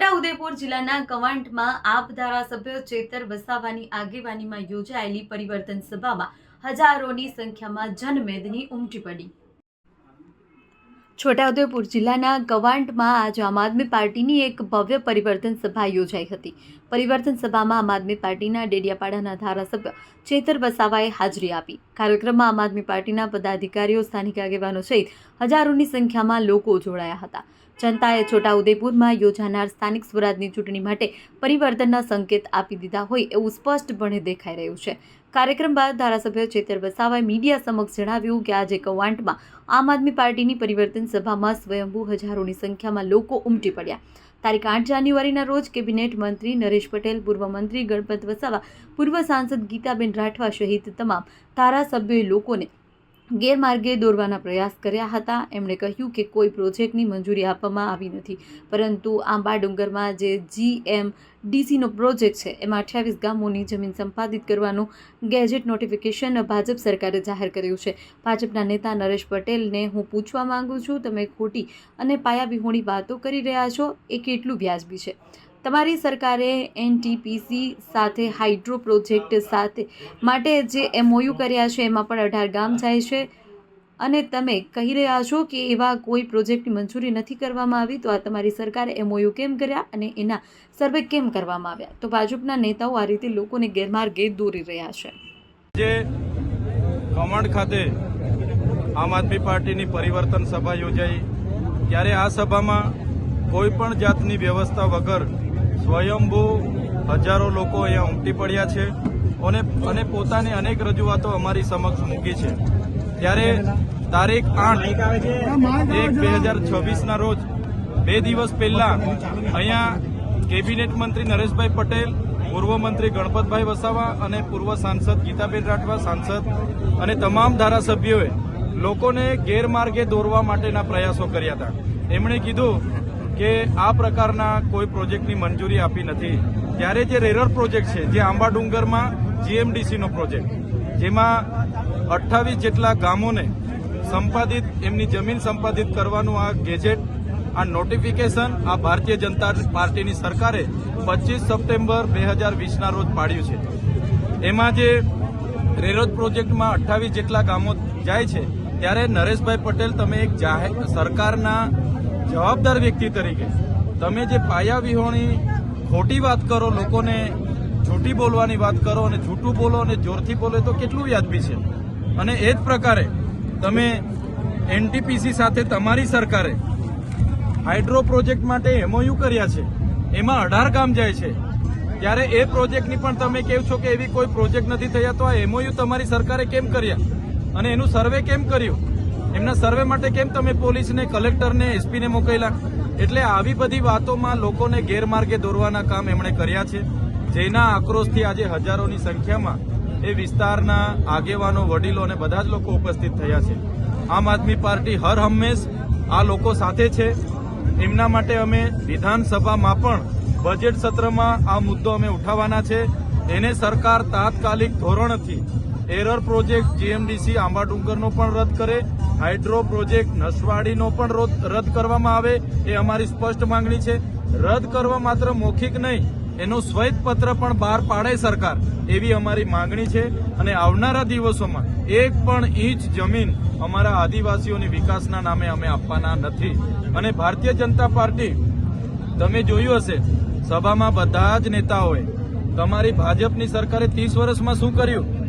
છોટાઉદેપુર જિલ્લાના કવાંટમાં આપ ધારાસભ્ય ચેતર વસાવાની આગેવાનીમાં યોજાયેલી પરિવર્તન સભામાં હજારોની સંખ્યામાં જનમેદની ઉમટી પડી. છોટાઉદેપુર જિલ્લાના કવાંટમાં આજે આમ આદમી પાર્ટીની એક ભવ્ય પરિવર્તન સભા યોજાઈ હતી. પરિવર્તન સભામાં આમ આદમી પાર્ટીના ડેડિયાપાડાના ધારાસભ્ય ચેતર વસાવાએ હાજરી આપી. કાર્યક્રમમાં આમ આદમી પાર્ટીના પદાધિકારીઓ, સ્થાનિક આગેવાનો સહિત હજારોની સંખ્યામાં લોકો જોડાયા હતા. જનતાએ છોટાઉદેપુરમાં યોજાનાર સ્થાનિક સ્વરાજની ચૂંટણી માટે પરિવર્તનના સંકેત આપી દીધા હોય એવું સ્પષ્ટપણે દેખાઈ રહ્યું છે. કાર્યક્રમ બાદ ધારાસભ્ય ચેતર વસાવાએ મીડિયા સમક્ષ જણાવ્યું કે આજે કવાંટમાં આમ આદમી પાર્ટીની પરિવર્તન સભામાં સ્વયંભૂ હજારોની સંખ્યામાં લોકો ઉમટી પડ્યા. તારીખ આઠ જાન્યુઆરીના રોજ કેબિનેટ મંત્રી નરેશ પટેલ, પૂર્વ મંત્રી ગણપત વસાવા, પૂર્વ સાંસદ ગીતાબેન રાઠવા સહિત તમામ ધારાસભ્યોએ લોકોને ગેરમાર્ગે દોરવાના પ્રયાસ કર્યા હતા. એમણે કહ્યું કે કોઈ પ્રોજેક્ટની મંજૂરી આપવામાં આવી નથી. પરંતુ આંબા ડુંગરમાં જે જીએમ ડીસીનો પ્રોજેક્ટ છે, એમાં અઠ્યાવીસ ગામોની જમીન સંપાદિત કરવાનું ગેજેટ નોટિફિકેશન ભાજપ સરકારે જાહેર કર્યું છે. ભાજપના નેતા નરેશ પટેલને હું પૂછવા માંગુ છું, તમે ખોટી અને પાયાવિહોણી વાતો કરી રહ્યા છો, એ કેટલું વ્યાજબી છે? તમારી સરકારે એનટીપીસી સાથે હાઇડ્રો પ્રોજેક્ટ સાથે માટે જે એમઓયુ કર્યા છે, એમાં પણ અઢાર ગામ જાય છે. અને તમે કહી રહ્યા છો કે એવા કોઈ પ્રોજેક્ટની મંજૂરી નથી કરવામાં આવી, તો આ તમારી સરકારે એમઓયુ કેમ કર્યા અને એના સર્વે કેમ કરવામાં આવ્યા? તો ભાજપના નેતાઓ આ રીતે લોકોને ગેરમાર્ગે દોરી રહ્યા છે. જે કમંડ ખાતે આમ આદમી પાર્ટીની પરિવર્તન સભા યોજાઈ, ત્યારે આ સભામાં કોઈ પણ જાતની વ્યવસ્થા વગર સ્વયંભૂ હજારો લોકો અહીંયા ઉમટી પડ્યા છે અને અને પોતાની અનેક રજૂઆતો અમારી સમક્ષ મૂકી છે. ત્યારે તારીખ આઠ એક બે હજાર છવ્વીસના રોજ બે દિવસ પહેલા અહીંયા કેબિનેટ મંત્રી નરેશભાઈ પટેલ, પૂર્વ મંત્રી ગણપતભાઈ વસાવા અને પૂર્વ સાંસદ ગીતાબેન રાઠવા, સાંસદ અને તમામ ધારાસભ્યોએ લોકોને ગેરમાર્ગે દોરવા માટેના પ્રયાસો કર્યા હતા. એમણે કીધું કે આ પ્રકારના કોઈ પ્રોજેક્ટની મંજૂરી આપી નથી. ત્યારે જે રેરર પ્રોજેક્ટ છે, જે આંબા ડુંગરમાં જીએમડીસીનો પ્રોજેક્ટ, જેમાં અઠ્ઠાવીસ જેટલા ગામોને સંપાદિત, એમની જમીન સંપાદિત કરવાનું આ ગેજેટ, આ નોટિફિકેશન આ ભારતીય જનતા પાર્ટીની સરકારે પચીસ સપ્ટેમ્બર બે હજાર વીસના રોજ પાડ્યું છે. એમાં જે રેરોજ પ્રોજેક્ટમાં અઠ્ઠાવીસ જેટલા ગામો જાય છે, ત્યારે નરેશભાઈ પટેલ, તમે એક જાહેર સરકારના જવાબદાર વ્યક્તિ તરીકે તમે જે પાયા વિહોણી ખોટી વાત કરો, લોકોને જૂઠી બોલવાની વાત કરો અને જૂઠું બોલો અને જોરથી બોલો તો કેટલું વ્યાજબી છે. અને એ જ પ્રકારે તમે એનટીપીસી સાથે તમારી સરકારે હાઇડ્રો પ્રોજેક્ટ માટે એમઓયુ કર્યા છે, એમાં અઢાર કામ જાય છે. ત્યારે એ પ્રોજેક્ટની પણ તમે કહો છો કે એવી કોઈ પ્રોજેક્ટ નથી થયા, તો આ એમઓયુ તમારી સરકારે કેમ કર્યા? અને એનું સર્વે કેમ કર્યું? એમના સર્વે માટે કેમ તમે પોલીસને, કલેક્ટરને, એસપીને મોકલ્યા? એટલે આવી બધી વાતોમાં લોકોને ગેરમાર્ગે દોરવાના કામ એમણે કર્યા છે. જેના આક્રોશથી આજે હજારોની સંખ્યામાં એ વિસ્તારના આગેવાનો, વડીલો અને બધા જ લોકો ઉપસ્થિત થયા છે. આમ આદમી પાર્ટી હર હંમેશ આ લોકો સાથે છે. એમના માટે અમે વિધાનસભામાં પણ બજેટ સત્રમાં આ મુદ્દો અમે ઉઠાવવાના છે. એને સરકાર તાત્કાલિક ધોરણથી એરર પ્રોજેક્ટ જીએમડીસી આંબાડુંગરનો પણ રદ કરે. હાઇડ્રો પ્રોજેક્ટ નસવાડીનો પણ રોદ- કરવામાં આવે એ અમારી સ્પષ્ટ માંગણી છે. રદ કરવા માત્ર મૌખિક નહીં, એનો શ્વેત પત્ર પણ બહાર પાડે સરકાર, એવી અમારી માંગણી છે. અને આવનારા દિવસોમાં એક પણ ઇંચ જમીન અમારા આદિવાસીઓની વિકાસના નામે અમે આપવાના નથી. અને ભારતીય જનતા પાર્ટી, તમે જોયું હશે, સભામાં બધા જ નેતાઓએ, તમારી ભાજપની સરકારે ત્રીસ વર્ષમાં શું કર્યું?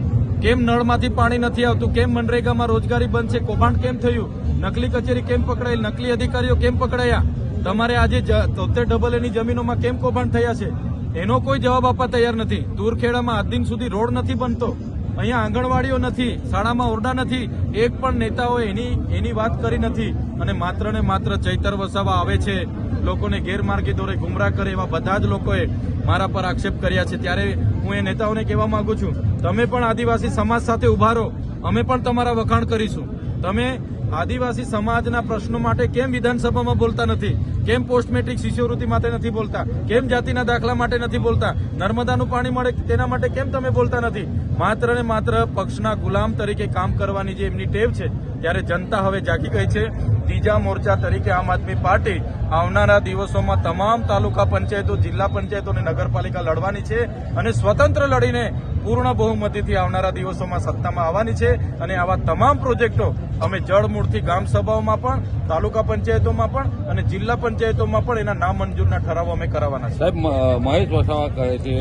કેમ નળમાંથી પાણી નથી આવતું? કેમ મનરેગામાં રોજગારી બંધ છે? કૌભાંડ કેમ થયું? નકલી કચેરી કેમ પકડાઈ? નકલી અધિકારીઓ કેમ પકડાયા? તમારે આજે તોતેર ડબલ એની જમીનોમાં કેમ કૌભાંડ થયા છે? એનો કોઈ જવાબ આપવા તૈયાર નથી. તુરખેડામાં આજ દિન સુધી રોડ નથી બનતો. અહીંયા આંગણવાડીઓ નથી, શાળામાં ઓરડા નથી. એક પણ નેતાઓ એની એની વાત કરી નથી. અને માત્ર ને માત્ર ચૈતર વસાવા આવે છે. લોકોને ગેરમાર્ગે દોરે, ગુમરાહ કરે એવા બધા જ લોકોએ મારા પર આક્ષેપ કર્યા છે. ત્યારે હું એ નેતાઓને કહેવા માંગુ છું, તમે પણ આદિવાસી સમાજ સાથે ઊભા રહો. અમે પણ તમારા વખાણ કરીશું. તમે આદિવાસી સમાજના પ્રશ્નો માટે કેમ વિધાનસભામાં બોલતા નથી? કેમ પોસ્ટ મેટ્રિક શિષ્યવૃત્તિ માટે નથી બોલતા? કેમ જાતિના દાખલા માટે નથી બોલતા? નર્મદાનું પાણી મળે તેના માટે કેમ તમે બોલતા નથી? માત્ર ને માત્ર પક્ષના ગુલામ તરીકે કામ કરવાની જે એમની ટેવ છે, ત્યારે જનતા હવે જાગી ગઈ છે. ત્રીજા મોરચા તરીકે આમ આદમી પાર્ટી આવનારા દિવસોમાં તમામ તાલુકા પંચાયતો, જિલ્લા પંચાયતો અને નગરપાલિકા લડવાની છે અને સ્વતંત્ર લડીને પૂર્ણ બહુમતીથી આવનારા દિવસોમાં સત્તામાં આવવાની છે અને આવા તમામ પ્રોજેક્ટો અમે જળમૂળથી ગામ સભાઓમાં પણ, તાલુકા પંચાયતોમાં પણ અને જિલ્લા પંચાયતોમાં પણ એના નામંજૂરના ઠરાવો અમે કરાવવાના છે. સાહેબ મહેશ વસાવા કહે છે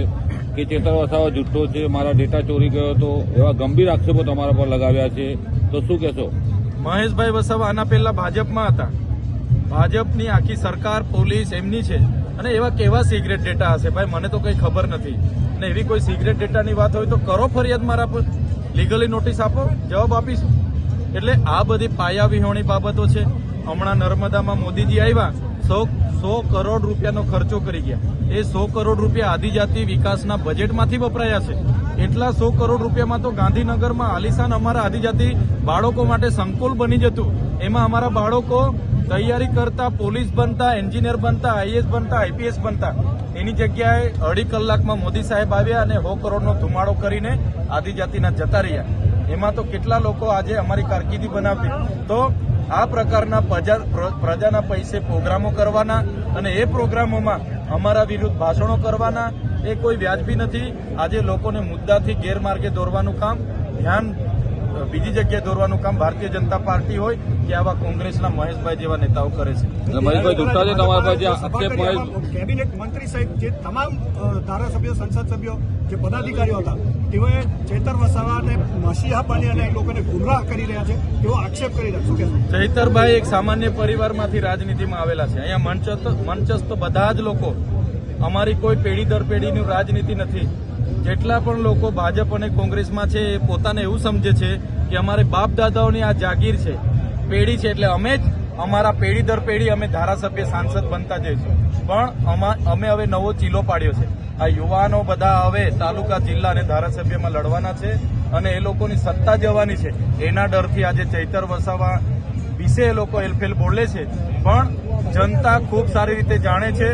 કે ચેતર વસાવા જુઠ્ઠો છે, મારા ડેટા ચોરી ગયો હતો, એવા ગંભીર આક્ષેપો તમારા પર લગાવ્યા છે. તો શું કહેશો? મહેશભાઈ વસાવા આના પહેલા ભાજપમાં હતા. ભાજપની આખી સરકાર, પોલીસ એમની છે. અને એવા કેવા સિગરેટ ડેટા હશે? ભાઈ, મને તો કંઈ ખબર નથી. અને એવી કોઈ સિગરેટ ડેટાની વાત હોય તો કરો ફરિયાદ મારા પર. લીગલી નોટિસ આપો. જવાબ આપીશું. એટલે આ બધી પાયા વિહોણી બાબતો છે. હમણાં નર્મદામાં મોદીજી આવ્યા. સો સો કરોડ રૂપિયાનો ખર્ચો કરી ગયા. એ સો કરોડ રૂપિયા આદિજાતિ વિકાસના બજેટમાંથી વપરાયા છે. એટલા સો કરોડ રૂપિયામાં તો ગાંધીનગરમાં આલિશાન અમારા આદિજાતિ બાળકો માટે સંકુલ બની જતું. એમાં અમારા બાળકો તૈયારી કરતા, પોલીસ બનતા, એન્જિનિયર બનતા આઈએસ બનતા, આઈપીએસ બનતા. એની જગ્યાએ અઢી કલાકમાં મોદી સાહેબ આવ્યા અને સો કરોડનો ધુમાડો કરીને આદિજાતિના જતા રહ્યા. એમાં તો કેટલા લોકો આજે અમારી કારકિર્દી બનાવતી. તો આ પ્રકારના પ્રજા- પ્ર- પ્રજાના પૈસે પ્રોગ્રામો કરવાના અને એ પ્રોગ્રામોમાં અમારા વિરુદ્ધ ભાષણો કરવાના એ કોઈ વ્યાજબી નથી. આજે લોકોને મુદ્દાથી ગેરમાર્ગે દોરવાનું કામ ધ્યાન બીજી જગ્યાએ દોરવાનું કામ ભારતીય જનતા પાર્ટી હોય કે આવા કોંગ્રેસના મહેશભાઈ જેવા નેતાઓ કરે છે. એટલે મહેશભાઈ જુઠ્ઠા છે તમારા પર જે કેબિનેટ મંત્રી સાહેબ જે તમામ ધારાસભ્યો સંસદ સભ્યો જે પદાધિકારીઓ હતા તેઓએ ચેતર વસાવાને મસીહા બની અને લોકોને ગુમરાહ કરી રહ્યા છે. તેવો આક્ષેપ કરી રહ્યા છે. ચૈતરભાઈ એક સામાન્ય પરિવારમાંથી રાજનીતિમાં આવેલા છે. અહીંયા મંચસ્થ બધા જ લોકો અમારી કોઈ પેઢી દર પેઢીની રાજનીતિ નથી. જેટલા પણ લોકો ભાજપ અને કોંગ્રેસમાં છે એ પોતાને એવું સમજે છે કે અમારે બાપ દાદાઓની આ જાગીર છે. પેઢી છે એટલે અમે જ અમારા પેઢી દર પેઢી અમે ધારાસભ્ય, સાંસદ બનતા જઈશું. પણ અમા- હવે નવો ચીલો પાડ્યો છે. આ યુવાનો બધા હવે તાલુકા, જિલ્લા અને ધારાસભ્યમાં લડવાના છે અને એ લોકોની સત્તા જવાની છે. એના ડરથી આજે ચૈતર વસાવા વિશે એ લોકો એલફેલ બોલે છે. પણ જનતા ખૂબ સારી રીતે જાણે છે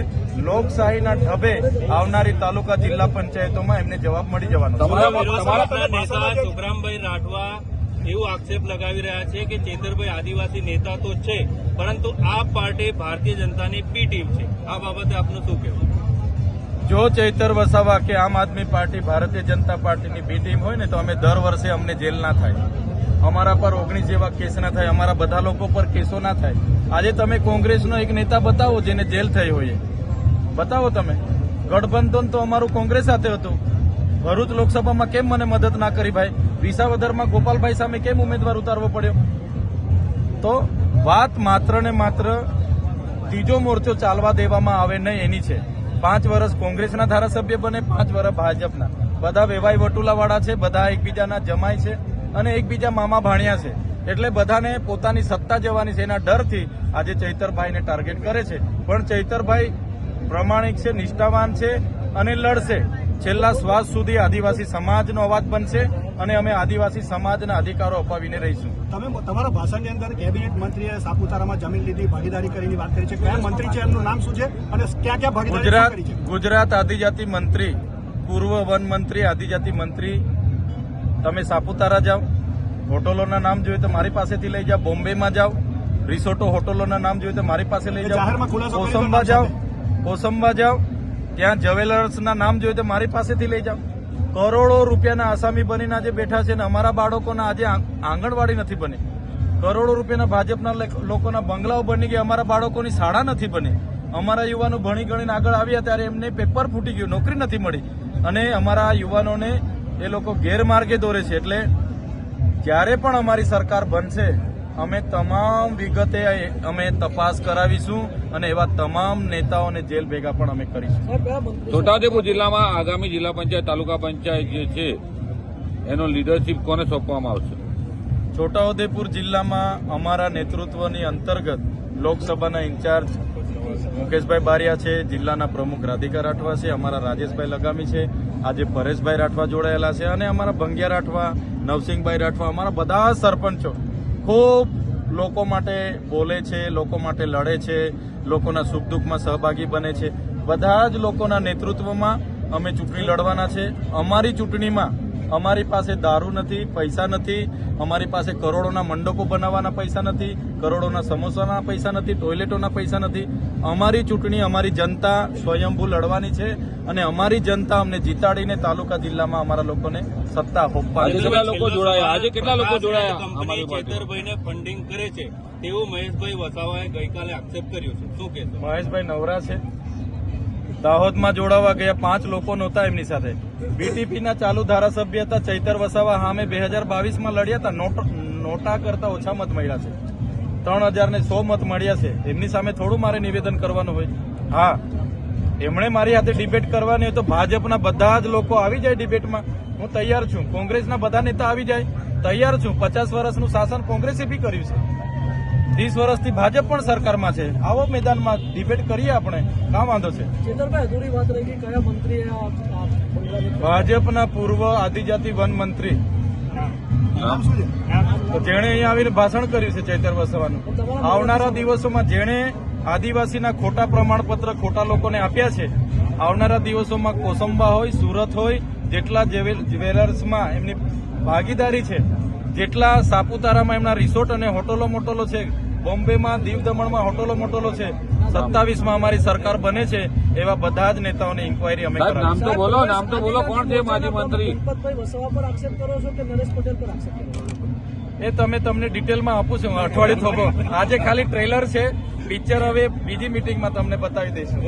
લોકશાહીના ઢબે આવનારી તાલુકા જિલ્લા પંચાયતોમાં એમને જવાબ મળી જવાનો નેતા સુખરામભાઈ રાઠવા એવું આક્ષેપ લગાવી રહ્યા છે કે ચેતરભાઈ આદિવાસી નેતા તો છે પરંતુ આ પાર્ટી ભારતીય જનતાની બી ટીમ છે. આ બાબતે આપનું શું કહેવું? જો ચૈતર વસાવા કે આમ આદમી પાર્ટી ભારતીય જનતા પાર્ટીની બી ટીમ હોય ને તો અમે દર વર્ષે અમને જેલ ના થાય. અમારા પર ઓગણીસ જેવા કેસ ના થાય, અમારા બધા લોકો પર કેસો ના થાય. આજે તમે કોંગ્રેસનો એક નેતા બતાવો જેને જેલ થઈ હોય બતાવો તમે. ગઠબંધન તો અમારું કોંગ્રેસ સાથે હતું. ભરૂચ લોકસભામાં કેમ મને મદદ ના કરી ભાઈ? વિસાવદરમાં ગોપાલભાઈ સામે કેમ ઉમેદવાર ઉતારવો પડ્યો? તો વાત માત્ર ને માત્ર ત્રીજો મોરચો ચાલવા દેવામાં આવે નહીં, એની છે. પાંચ વર્ષ કોંગ્રેસના ધારાસભ્ય બને, પાંચ વર્ષ ભાજપના. બધા વેવાઈ વટુલાવાળા છે, બધા એકબીજાના જમાય છે. અને એકબીજા મામા ભાણ્યા છે. એટલે બધાને પોતાની સત્તા જવાની છે. એના ડરથી આજે ચૈતરભાઈને ટાર્ગેટ કરે છે. પણ ચૈતરભાઈ પ્રમાણિક છે નિષ્ઠાવાન છે અને લડશે. છેલ્લા શ્વાસ સુધી આદિવાસી સમાજનો અવાજ બનશે અને અમે આદિવાસી સમાજના અધિકારો અપાવીને રહીશું. તમે તમારા ભાષણની અંદર કેબિનેટ મંત્રીએ સાપુતારામાં જમીન લીધી ભાગીદારી કરીને વાત કરી છે. કયા મંત્રી છે? એમનું નામ શું છે? અને ક્યાં ક્યાં ભાગીદારી ગુજરાત શું કરી છે? ગુજરાત આદિજાતિ મંત્રી પૂર્વ વન મંત્રી આદિજાતિ મંત્રી તમે સાપુતારા જાઓ હોટલોના નામ જોઈએ તો મારી પાસેથી લઈ જાઓ બોમ્બેમાં જાઓ રિસોર્ટો હોટલોના નામ જોઈએ તો મારી પાસે લઈ જાઓ કોસંબા જાઓ કોસંબા જાઓ ત્યાં જવેલર્સના નામ જોઈએ તો મારી પાસેથી લઈ જાઓ. કરોડો રૂપિયાના આસામી બનીને આજે બેઠા છે ને અમારા બાળકોના આજે આંગણવાડી નથી બની. કરોડો રૂપિયાના ભાજપના લેક- લોકોના બંગલાઓ બની ગયા અમારા બાળકોની શાળા નથી બની. અમારા યુવાનો ભણી ગણીને આગળ આવ્યા ત્યારે એમને પેપર ફૂટી ગયું નોકરી નથી મળી. અને અમારા યુવાનોને એ લોકો ગેરમાર્ગે દોરે છે. એટલે જ્યારે પણ અમારી સરકાર બનશે અમે તમામ વિગતે અમે તપાસ કરાવીશું અને એવા તમામ નેતાઓને જેલ ભેગા પણ અમે કરીશું. છોટાઉદેપુર જિલ્લામાં આગામી જિલ્લા પંચાયત તાલુકા પંચાયત જે છે એનો લીડરશીપ કોને સોંપવામાં આવશે? છોટાઉદેપુર જિલ્લામાં અમારા નેતૃત્વની અંતર્ગત લોકસભાના ઇન્ચાર્જ મુકેશભાઈ બારિયા છે જિલ્લાના પ્રમુખ રાધિકા રાઠવા છે અમારા રાજેશભાઈ લગામી છે આજે પરેશભાઈ રાઠવા જોડાયેલા છે અને અમારા ભંગિયા રાઠવા, નવસિંહભાઈ રાઠવા, અમારા બધા સરપંચો ખૂબ લોકો માટે બોલે છે, લોકો માટે લડે છે, લોકોના સુખ દુઃખમાં સહભાગી બને છે. બધા જ લોકોના નેતૃત્વમાં અમે ચૂંટણી લડવાના છે. અમારી ચૂંટણીમાં અમારી પાસે દારૂ નથી, પૈસા નથી, અમારી પાસે કરોડોના મંડપો બનાવવાના પૈસા નથી, કરોડોના સમોસાના પૈસા નથી, ટોયલેટોના પૈસા નથી. અમારી ચૂંટણી અમારી જનતા સ્વયંભૂ લડવાની છે. અને અમારી જનતા અમને જીતાડીને તાલુકા જિલ્લામાં અમારા લોકોને સત્તા આજે કેટલા લોકો જોડાયા? આજે કેટલા લોકો જોડાયા કંપની ચેતરભાઈને ફંડિંગ કરે છે તેવું મહેશભાઈ વસાવાએ ગઈકાલે આક્ષેપ કર્યો છે. શું કહેશો મહેશભાઈ નવરા છે. દાહોદમાં જોડાવા ગયા પાંચ લોકો નહોતા એમની સાથે. બીટીપીના ચાલુ ધારાસભ્ય હતા. ચૈતર વસાવા સામે બે હજાર બાવીસમાં લડ્યા હતા. નોટ- નોટા કરતા ઓછા મત મળ્યા છે. ત્રણ હજાર ને સો મત મળ્યા છે. એમની સામે થોડું મારે નિવેદન કરવાનું હોય. હા. એમણે મારી સાથે ડિબેટ કરવાની હોય તો ભાજપના બધા જ લોકો આવી જાય ડિબેટમાં હું તૈયાર છું. કોંગ્રેસના બધા નેતા આવી જાય. તૈયાર છું. પચાસ વર્ષનું શાસન કોંગ્રેસે બી કર્યું છે. ત્રીસ વર્ષથી ભાજપ પણ સરકારમાં છે. આવો મેદાનમાં ડિબેટ કરીએ આપણે. કા વાંધો છે? ભાજપના પૂર્વ આદિજાતિ વન મંત્રી. જેણે અહીંયા આવીને ભાષણ કર્યું છે ચૈતર વસાવાનું. આવનારા દિવસોમાં જેણે આદિવાસીના ખોટા પ્રમાણપત્ર ખોટા લોકોને આપ્યા છે. આવનારા દિવસોમાં કોસંબા હોય સુરત હોય જેટલા જ્વેલ- જ્વેલર્સમાં એમની ભાગીદારી છે જેટલા સાપુતારામાં એમના રિસોર્ટ અને હોટલો મોટલો છે બોમ્બેમાં દીવ દમણમાં હોટલો મોટલો છે સત્તાવીસમાં અમારી સરકાર બને છે એવા બધા જ નેતાઓની ઇન્કવાયરી અમે નામ તો બોલો નામ તો બોલો કોણ છે માજી મંત્રી? એ તમે તમને ડિટેલમાં આપું છું અઠવાડિયું થોભો. આજે ખાલી ટ્રેલર છે પિક્ચર હવે બીજી મિટિંગમાં તમને બતાવી દઈશું.